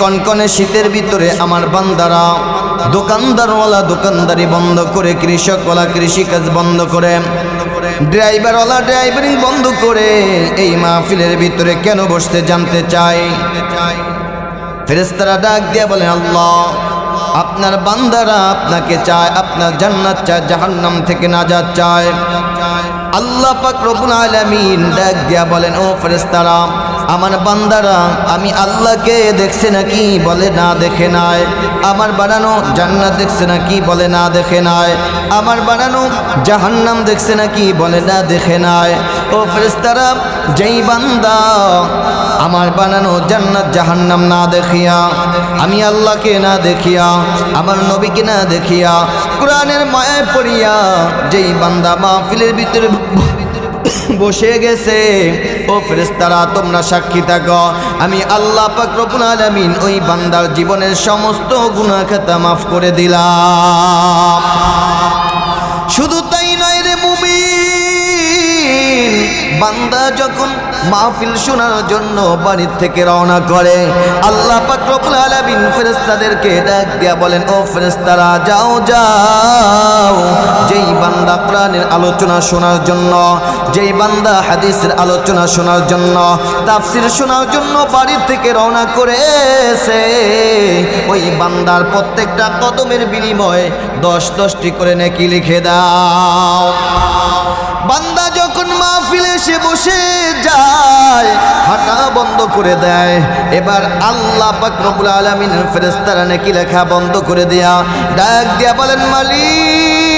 কনকনে শীতের ভিতরে আমার বান্দারা, দোকানদারওয়ালা দোকানদারি বন্ধ করে, কৃষকওয়ালা কৃষিকাজ বন্ধ করে, ড্রাইভারওয়ালা ড্রাইভারিং বন্ধ করে এই মাহফিলের ভিতরে কেন বসতে জানতে চাই? ফেরেস্তারা ডাক দিয়ে বলে, আল্লাহ, আপনার বান্দারা আপনাকে চায়, আপনার জান্নাত চায়, জাহান্নাম থেকে নাজাত চায়। আল্লাহ পাক রব্বুল আলামিন ডাক দিয়া বলেন, ও ফেরেশতারা আমার বান্দারা, আমি আল্লাহকে দেখছে নাকি বলে না দেখে নাই। আমার বানানো জান্নাত দেখছে নাকি বলে না দেখে নাই। আমার বানানো জাহান্নাম দেখছে নাকি বলে না দেখে নাই। ও ফেরেশতারা, যেই বান্দা, আমার বানানো জান্নাত জাহান্নাম না দেখিয়া, আমি আল্লাহকে না দেখিয়া, আমার নবীকে না দেখিয়া, কোরআনের মায়ায় পড়িয়া, যেই বান্দা মাহফিলের ভিতরে বসে গেছে। ও ফেরেস্তারা তোমরা সাক্ষী থাকো। আমি আল্লাহ পাক রব্বুল আলামিন ওই বান্দার জীবনের সমস্ত গুনাহ খাতা মাফ করে দিলাম। শুধু তাই নয় রে মুমিন, বান্দা যখন মাহফিল শোনার জন্য বাড়ির থেকে রওনা করে। আল্লাহ পাক রব্বুল আলামিন ফেরেশতাদেরকে ডাক দিয়া বলেন, ও ফেরেশতারা, যাও যাও। যেই বান্দা কোরআনের আলোচনা শোনার জন্য, যেই বান্দা হাদিসের আলোচনা শোনার জন্য, তাফসির শোনার জন্য বাড়ির থেকে রওনা করেছে। ওই বান্দার প্রত্যেকটা কদমের বিনিময়ে দশ দশটি করে নেকি লিখে দাও। বান্দা যখন মাহফিলে এসে বসে যায়, হাঁটা বন্ধ করে দেয়। এবার আল্লাহ পাক রব্বুল ফেরেস্তারা নাকি লেখা বন্ধ করে দেয়া। ডাক দিয়া বলেন, মালিক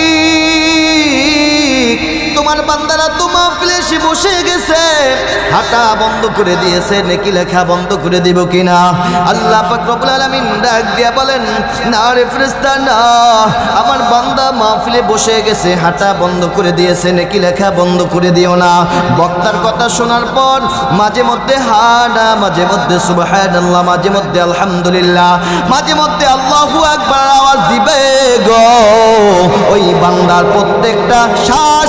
তোমার বান্দারা তো মাহফিলে এসে বসে গেছে। হাঁটা বন্ধ করে দিয়েছে, নাকি লেখা বন্ধ করে দিব কিনা? আল্লাহ পাক রব্বুল আলামিন ডাক দিয়া বলেন, না রে ফেরেশতা, না। আমার বান্দা মাহফিলে বসে গেছে, হাঁটা বন্ধ করে দিয়েছে, নাকি লেখা বন্ধ করে দিও না। বক্তার কথা শোনার পর মাঝে মধ্যে হানা মাঝে মধ্যে সুবহানাল্লাহ, মাঝে মধ্যে আলহামদুলিল্লাহ, মাঝে মধ্যে আল্লাহু আকবার আওয়াজ দিবে গো। ওই বান্দার প্রত্যেকটা শ্বাস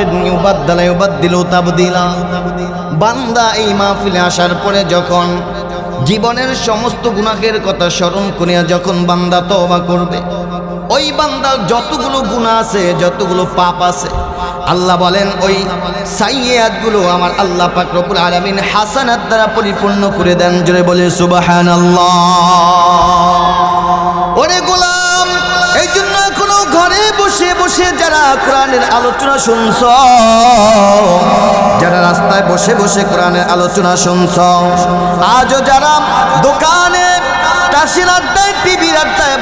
বলেন ইউবাদ্দালা বান্দা এই মাহফিলে আসার পরে যখন জীবনের সমস্ত গুনাহের কথা স্মরণ করিয়া যখন বান্দা তওবা করবে, ওই বান্দার যতগুলো গুনাহ আছে, যতগুলো পাপ আছে, আল্লাহ বলেন, ওই সাইয়াতগুলো আমার আল্লাহ পাক আলামিন হাসানাত দ্বারা পরিপূর্ণ করে দেন। জোরে বলে সুবহানাল্লাহ। ওরে গোলাম, এই জন্য বসে বসে যারা কোরআনের আলোচনা শুনছ, যারা রাস্তায় বসে বসে কোরআনের আলোচনা শুনছ, আজও যারা দোকানে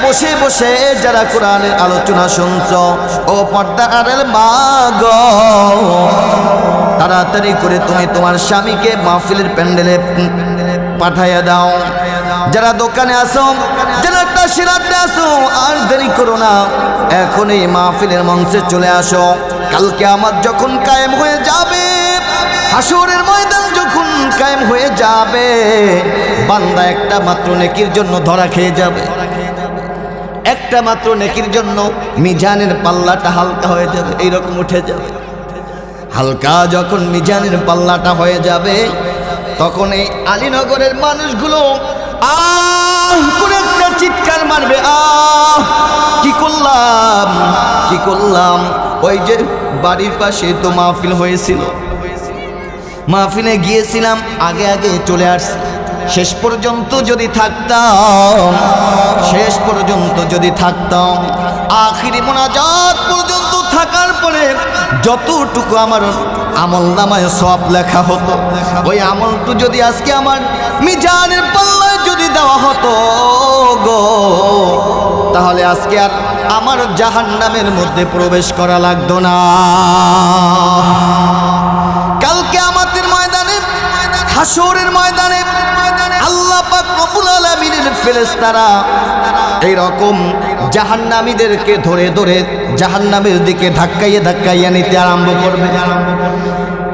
বসে বসে যারা কোরআনের আলোচনা শুনছ, ও পর্দা আড়েল মা গো তাড়াতাড়ি করে তুমি তোমার স্বামীকে মাহফিলের প্যান্ডেলে পাঠাইয়া দাও। যারা দোকানে আসো যারা তাসিরাতে আসো আর দেরি করো না। এখন এই মাহফিলের মঞ্চে চলে আসো। কালকে আমার যখন কায়েম হয়ে যাবে হাসরের ময়দান যখন কায়েম হয়ে যাবে, বান্দা একটা মাত্র নেকির জন্য ধরা খেয়ে যাবে। একটা মাত্র নেকির জন্য মিজানের পাল্লাটা হালকা হয়ে যাবে, এইরকম উঠে যাবে। হালকা যখন মিজানের পাল্লাটা হয়ে যাবে, তখন এই আলীনগরের মানুষগুলো আহ করে একটা চিৎকার মারবে, আহ, কি করলাম কি করলাম? ওই যে বাড়ির পাশে তো মাহফিল হয়েছিল। মাহফিলে গিয়েছিলাম, আগে আগে চলে আসছি। শেষ পর্যন্ত যদি থাকতাম, শেষ পর্যন্ত যদি থাকতাম, আখিরি মোনাজাত পর্যন্ত থাকার পরে যতটুকু আমার আমল নামায় সব লেখা হতো, ওই আমলটু যদি আজকে আমার মিজানের পাল্লায় যদি দেওয়া হতো গো। তাহলে আজকে আর আমার জাহান নামের মধ্যে প্রবেশ করা লাগতো না। কালকে আমাদের ময়দানে হাসরের ময়দানে আল্লাহ পাক এই রকম জাহান্নামীদেরকে ধরে ধরে জাহান্নামের দিকে ধাক্কাইয়ে ধাক্কাইয়া নিতে আরম্ভ করবে।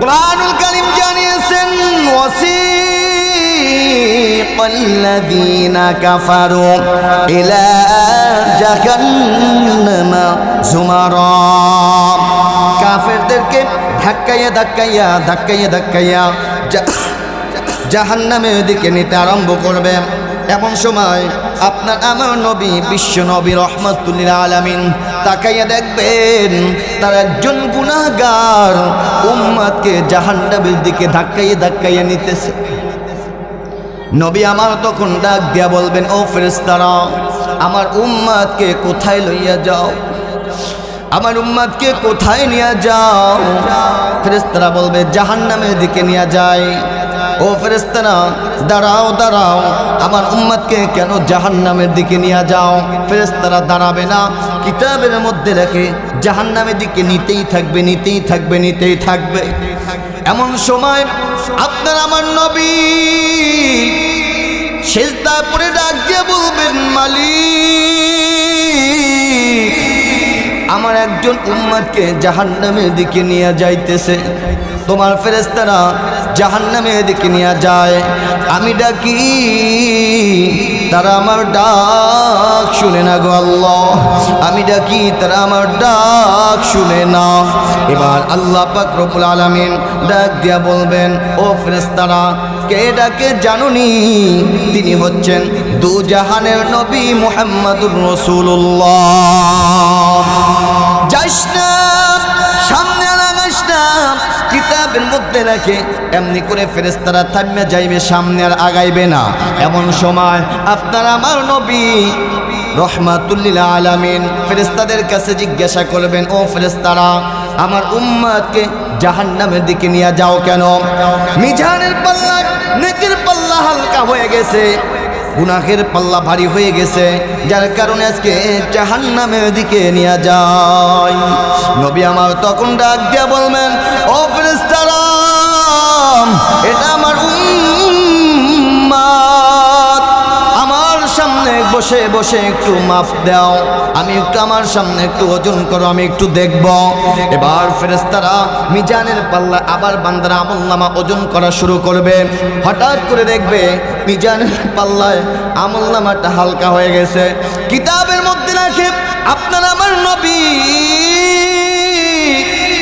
কোরআনুল কালিম জানিয়েছেন, ওয়াসি الذين كفروا إلى جهنم زمرا কাফেরদেরকে ধাক্কাইয়া ধাক্কাইয়া ধাক্কাইয়া ধাক্কাইয়া জা- জাহান্নামের দিকে নিতে আরম্ভ করবে এমন সময় আপনার আমার নবী বিশ্ব নবী রহমতুল্লিল আলামিন তাকাইয়া দেখবেন তার একজন গুনাহগার উম্মাদকে জাহান্নামের দিকে ধাক্কাইয়া ধাক্কাইয়া নিতেছে নবী আমার তখন ডাক দিয়া বলবেন, ও ফেরেস্তারা আমার উম্মাদকে কোথায় লইয়া যাও? আমার উম্মাদকে কোথায় নিয়ে যাও? ফেরেস্তারা বলবে, জাহান্নামের দিকে নিয়ে যায় ও ফেরেস্তারা দাঁড়াও দাঁড়াও। আমার উম্মাদকে কেন জাহান্নামের দিকে নিয়ে যাও? ফেরেস্তারা দাঁড়াবে না। কিতাবের মধ্যে লেখে, জাহান্নামের দিকে নিতেই থাকবে নিতেই থাকবে নিতেই থাকবে। এমন সময় আপনার আমার নবী শেষদা পরে ডাক বলবেন, মালিক, আমার একজন উম্মাদকে জাহান্নামের দিকে নিয়ে যাইতেছে। তোমার ফেরেস্তারা জাহান্নামের দিকে নিয়ে যায়। আমি ডাকি, তারা আমার ডাক শুনে না গো আল্লাহ। আমি ডাকি, তারা আমার ডাক শুনে না। এবার আল্লাহ পাক আলামিন ডাক দিয়া বলবেন, ও ফেরেস্তারা কে ডাকে জানুনি? তিনি হচ্ছেন দু জাহানের নবী মুহাম্মাদুর রাসূলুল্লাহ। যাইস কিতাবের মধ্যে রাখে, এমনি করে ফেরেস্তারা থামিয়া যাইবে, সামনে আর আগাইবে না। এমন সময় আপনার আমার নবী রহমাতুল্লিল আলামিন ফেরেস্তাদের কাছে জিজ্ঞাসা করবেন, ও ফেরেস্তারা আমার উম্মাদকে জাহান্নামের দিকে নিয়ে যাও কেন? মিজানের পাল্লা, নেকের পাল্লা হালকা হয়ে গেছে। গুনাহের পাল্লা ভারী হয়ে গেছে, যার কারণে আজকে জাহান্নামের দিকে নিয়ে যায়। নবী আমার তখন ডাক দিয়া বলবেন, ও ফেরেস্তারা এটা আমার উম্মাত বসে বসে একটু মাফ দাও। আমি একটু আমার সামনে একটু ওজন করো, আমি একটু দেখব। এবার ফেরেস্তারা মিজানের পাল্লা আবার বান্দারা আমল্লামা ওজন করা শুরু করবে। হঠাৎ করে দেখবে মিজানের পাল্লায় আমল্লামাটা হালকা হয়ে গেছে। কিতাবের মধ্যে রাখে, আপনার আমার নবী।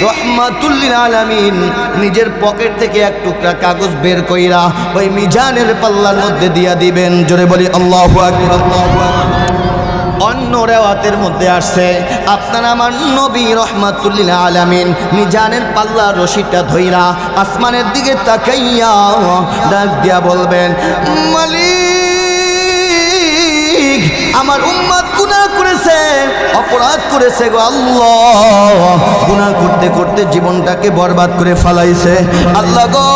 রহমাতুল্লিল আলামিন নিজের পকেট থেকে এক টুকরা কাগজ বের কইরা ওই মিজানের পাল্লার মধ্যে দিয়া দিবেন। জোরে বলি, আল্লাহ অন্য রেওয়াতের মধ্যে আসছে, আপনার আমার নবী রহমাতুল্লিল আলামিন মিজানের পাল্লা রশিটা ধইরা আসমানের দিকে তাকাইয়া ডাক দিয়া বলবেন, মালিক আমার উম্মাদ গুনাহ করেছে, অপরাধ করেছে গো আল্লাহ। গুনাহ করতে করতে জীবনটাকে বরবাদ করে ফেলাইছে। আল্লাহ গো,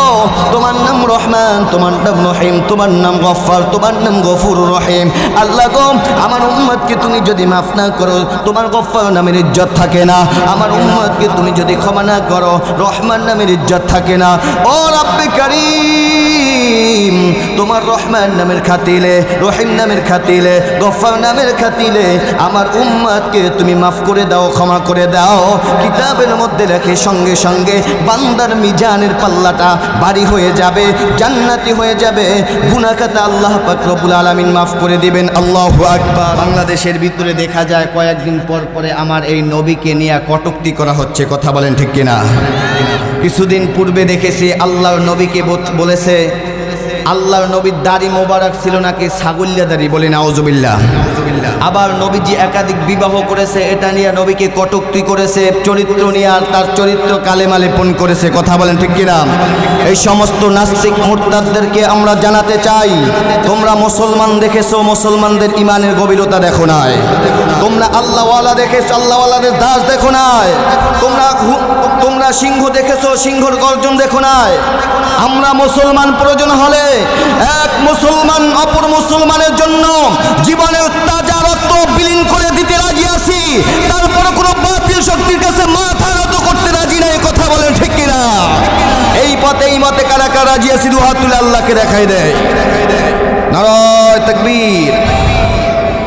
তোমার নাম রহমান, তোমার নাম রহিম, তোমার নাম গফফার, তোমার নাম গফুর রহিম। আল্লাহ গো, আমার উম্মতকে তুমি যদি মাফ না করো, তোমার গফফার নামের ইজ্জত থাকে না। আমার উম্মতকে তুমি যদি ক্ষমা না করো, রহমান নামের ইজ্জত থাকে না। ও রাব্বে কারীম, তোমার রহমান নামের খাতিলে, রহিম নামের খাতিলে নামের খাতিলে আমার উম্মাদকে তুমি মাফ করে দাও, ক্ষমা করে দাও। কিতাবের মধ্যে লেখে সঙ্গে সঙ্গে বান্দার মিজানের পাল্লাটা বাড়ি হয়ে যাবে, জান্নাতি হয়ে যাবে। গুনাখাতা আল্লাহ পাক রব্বুল আলামিন মাফ করে দিবেন। আল্লাহু আকবার। বাংলাদেশের ভিতরে দেখা যায় কয়েকদিন পর পরে আমার এই নবীকে নিয়ে কটুক্তি করা হচ্ছে। কথা বলেন ঠিক কিনা? কিছুদিন পূর্বে দেখেছি আল্লাহর নবীকে বলেছে আল্লাহর নবীর দাড়ি মোবারক ছিল নাকি ছাগল্যা দাড়ি? বলে নাওজবিল্লা আবার নবীজি একাধিক বিবাহ করেছে, এটা নিয়ে নবীকে কটুক্তি করেছে, চরিত্র নিয়ে আর তার চরিত্র কালেমা লেপন করেছে। কথা বলেন ঠিক কিনা? এই সমস্ত নাস্তিক মোর্তাদদেরকে আমরা জানাতে চাই, তোমরা মুসলমান দেখেছ, মুসলমানদের ইমানের গভীরতা দেখো নাই। তোমরা আল্লাহওয়ালা দেখেছ, আল্লাহওয়ালাদের দাস দেখো নাই। তোমরা তোমরা সিংহ দেখেছ, সিংহর গর্জন দেখো নাই। আমরা মুসলমান প্রয়োজন হলে এক মুসলমান অপর মুসলমানের জন্য জীবনের তাজা রক্ত বিলীন করে দিতে রাজি আছি। তারপরে কোনো বাতিল শক্তির কাছে মাথা রত করতে রাজি নাই, কথা বলেন ঠিক কিনা? এই পথে, এই মতে কারা কারা রাজি আছি তুলে আল্লাহকে দেখাই দেয়। নারায় তাকবীর।